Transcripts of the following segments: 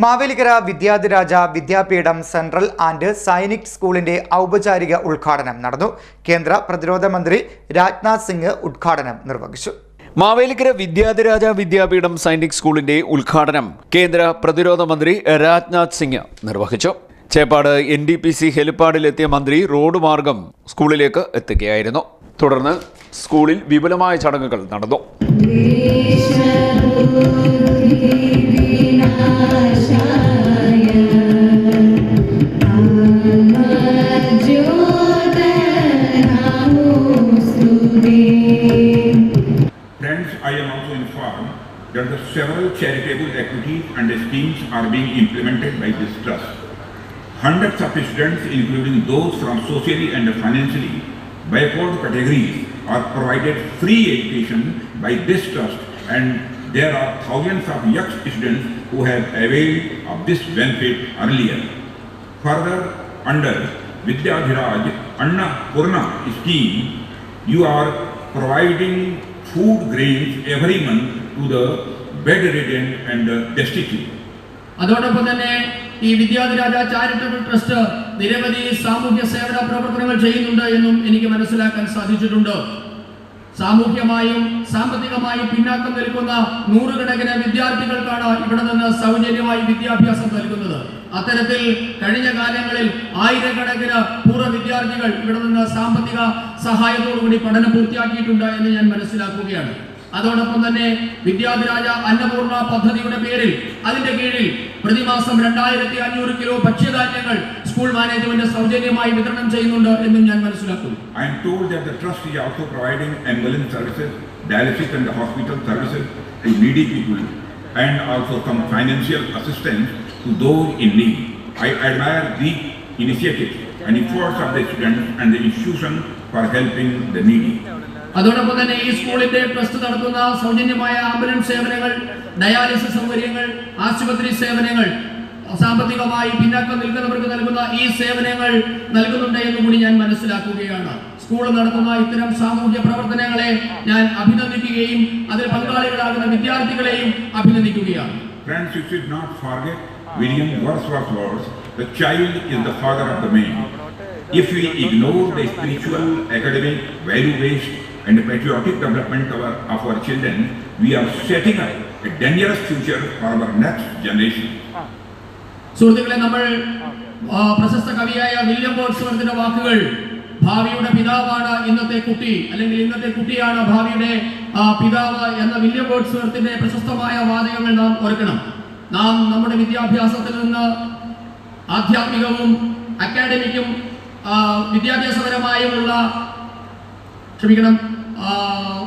Mavelikkara Vidyadhiraja Vidyapeetham central and Sainik സ്കൂളിന്റെ ഔപചാരിക ഉദ്ഘാടനം നടന്നു. കേന്ദ്ര പ്രതിരോധ മന്ത്രി രാജ്നാഥ് സിംഗ് ഉദ്ഘാടനം നിർവഹിച്ചു. മാവേലിക്കര വിദ്യാധിരാജ വിദ്യാപീഠം സൈനിക് സ്കൂളിന്റെ ഉദ്ഘാടനം കേന്ദ്ര പ്രതിരോധ മന്ത്രി രാജ്നാഥ് സിംഗ് നിർവഹിച്ചു. Cheppad N D P C ഹെലിപ്പാഡിലെത്തിയ മന്ത്രി റോഡ് മാർഗം സ്കൂളിലേക്ക് എത്തുകയായിരുന്നു. തുടർന്ന് സ്കൂളിൽ വിപുലമായ ചടങ്ങുകൾ നടന്നു. That the several charitable activities and schemes are being implemented by this trust. Hundreds of students, including those from socially and financially backward categories, are provided free education by this trust and there are thousands of young students who have availed of this benefit earlier. Further, under Vidya Vidyadhiraj Anna Purna scheme, you are providing food grains every month to the bedridden and the destitute. അതോടൊപ്പം തന്നെ ഈ Vidyadhiraja charitable trust നിരവധി സാമൂഹ്യ സേവന പ്രവർത്തനങ്ങൾ ചെയ്യുന്നുണ്ട് എന്നും എനിക്ക് മനസ്സിലാക്കാൻ സാധിച്ചിട്ടുണ്ട്. സാമൂഹ്യമായും സാമ്പത്തികമായും പിന്നാക്കം നിൽക്കുന്ന നൂറുകണക്കിന് വിദ്യാർത്ഥികൾക്കാണ് ഇവിടെ നിന്ന് സൗജന്യമായി വിദ്യാഭ്യാസം നൽകുന്നത്. അത്തരത്തിൽ കഴിഞ്ഞ കാലങ്ങളിൽ ആയിരക്കണക്കിന് പൂർവ വിദ്യാർത്ഥികൾ ഇവിടെ നിന്ന് സാമ്പത്തിക സഹായത്തോടുകൂടി പഠനം പൂർത്തിയാക്കിയിട്ടുണ്ട് എന്ന് ഞാൻ മനസ്സിലാക്കുകയാണ്. അതോടൊപ്പം തന്നെ വിദ്യാധിരാജ അന്നപൂർണ പദ്ധതിയുടെ പേരിൽ അതിന്റെ കീഴിൽ പ്രതിമാസം രണ്ടായിരത്തി അഞ്ഞൂറ് കിലോ ഭക്ഷ്യധാന്യങ്ങൾ സ്കൂൾ മാനേജ്മെന്റ് സൗജന്യമായി വിതരണം ചെയ്യുന്നുണ്ട് എന്നും ഞാൻ മനസ്സിലാക്കുന്നു I am told that the trust is also providing ambulance services, dialysis and hospital services to needy people and also some financial assistance to those in need. I admire the initiatives and efforts of the students and the institution for helping the needy. അതോടൊപ്പം തന്നെ ഈ സ്കൂളിന്റെ trust നടത്തുന്ന സൗജന്യമായ ambulance സേവനങ്ങൾ dialysis സൗകര്യങ്ങൾ ആശുപത്രി സേവനങ്ങൾ സാമ്പത്തികമായി പിന്നാക്കം നിൽക്കുന്നവർക്ക് നൽകുന്ന ഈ സേവനങ്ങൾ നൽകുന്നുണ്ട് എന്ന് കൂടി ഞാൻ മനസ്സിലാക്കുകയാണ് സ്കൂൾ നടത്തുന്ന ഇത്തരം സാമൂഹ്യ പ്രവർത്തനങ്ങളെ ഞാൻ അഭിനന്ദിക്കുകയും അതിൽ പങ്കാളികളാകുന്ന വിദ്യാർത്ഥികളെയും അഭിനന്ദിക്കുകയാണ് should not forget William Wordsworth's words, the child is the father of the man. If we ignore the spiritual, academic, value-based and the patriotic development of our, of our children, we are setting up a dangerous future for our next generation. സുഹൃത്തുക്കളെ നമ്മൾ പ്രശസ്ത കവിയായ William ബോട്സ്വർത്തിന്റെ വാക്കുകൾ ഭാവിയുടെ പിതാവാണ് ഇന്നത്തെ കുട്ടി അല്ലെങ്കിൽ ഇന്നത്തെ കുട്ടിയാണ് ഭാവിയുടെ പിതാവ് എന്ന വില്യം ബോട്സ്വർത്തിന്റെ പ്രശസ്തമായ വാചകങ്ങൾ നാം ഓർക്കണം നാം നമ്മുടെ വിദ്യാഭ്യാസത്തിൽ നിന്ന് ആധ്യാത്മികവും അക്കാഡമിക്കും വിദ്യാഭ്യാസപരമായുമുള്ള ക്ഷമിക്കണം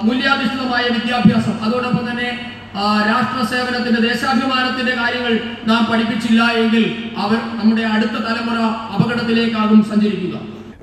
മൂല്യാധിഷ്ഠിതമായ വിദ്യാഭ്യാസം. അതോടൊപ്പം തന്നെ രാഷ്ട്ര സേവനത്തിന്റെ ദേശാഭിമാനത്തിന്റെ കാര്യങ്ങൾ നാം പഠിപ്പിച്ചില്ല എങ്കിൽ അവർ നമ്മുടെ അടുത്ത തലമുറ അപകടത്തിലേക്കാകും സഞ്ചരിക്കുക.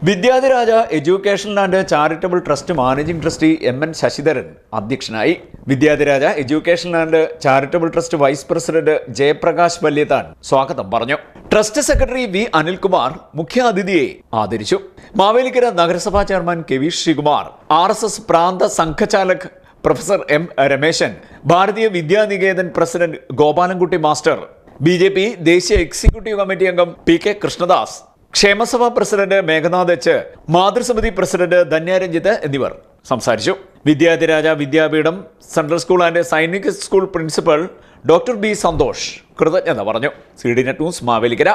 Vidyadhiraja education and charitable trust managing trustee M N Sasidharan അധ്യക്ഷനായി. Vidyadhiraja education and charitable trust vice president Jayaprakash Valyathan സ്വാഗതം പറഞ്ഞു. ട്രസ്റ്റ് സെക്രട്ടറി വി അനിൽകുമാർ മുഖ്യാതിഥിയെ ആദരിച്ചു. മാവേലിക്കര നഗരസഭാ chairman K V Sreekumar R S S പ്രാന്ത സംഘചാലക് professor M Rameshan Bharatiya Vidyaniketan president Gopalankutty master B J P ദേശീയ executive committee അംഗം P K Krishnadas ക്ഷേമസഭാ president Meghanath H മാതൃസമിതി president Dhanyaranjith എന്നിവർ സംസാരിച്ചു. Vidyadhiraja Vidyapeetham central school and Sainik school principal doctor B Santhosh കൃതജ്ഞത പറഞ്ഞു. C D net news Mavelikkara.